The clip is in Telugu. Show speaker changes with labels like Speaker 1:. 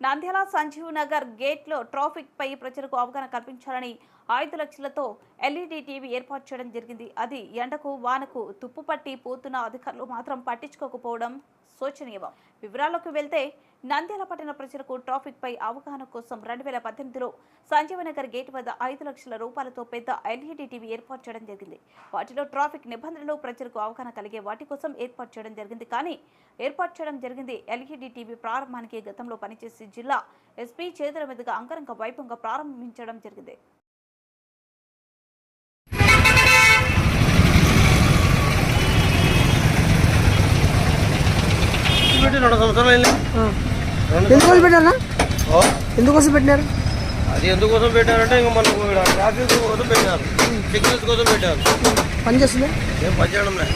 Speaker 1: నంద్యాల సంజీవ్ నగర్ గేట్లో ట్రాఫిక్ పై ప్రజలకు అవగాహన కల్పించాలని ఐదు లక్షలతో ఎల్ఈడి టీవీ ఏర్పాటు చేయడం జరిగింది. అది ఎండకు వానకు తుప్పుపట్టి పోతున్న అధికారులు మాత్రం పట్టించుకోకపోవడం శోచనీయం. వివరాల్లోకి వెళ్తే నంద్యాల పట్టణ ప్రజలకు ట్రాఫిక్ పై అవగాహన కోసం రెండు వేల పద్దెనిమిదిలో సంజీవనగర్ గేట్ వద్ద ఐదు లక్షల రూపాయలతో పెద్ద ఎల్ఈడి టీవీ ఏర్పాటు చేయడం జరిగింది. వాటిలో ట్రాఫిక్ నిబంధనలు ప్రజలకు అవగాహన కలిగే వాటి కోసం ఏర్పాటు చేయడం జరిగింది. కానీ ఏర్పాటు చేయడం జరిగింది ఎల్ఈడి టీవీ ప్రారంభానికి గతంలో పనిచేసి జిల్లా ఎస్పీ చేతుల మీదుగా అంగరంగ వైభవంగా ప్రారంభించడం జరిగింది.
Speaker 2: పెట్టి రెండు సంవత్సరాలు రెండు
Speaker 3: ఎందుకోసం పెట్టారా ఎందుకోసం పెట్టినారు
Speaker 2: అది ఎందుకోసం పెట్టారంటే ఇంకా మనకు ట్రాఫిక్ కోసం పెట్టారు సిగ్నల్స్ కోసం పెట్టారు.
Speaker 3: పని చేస్తుందా?
Speaker 2: ఏం పని చేయడం లేదు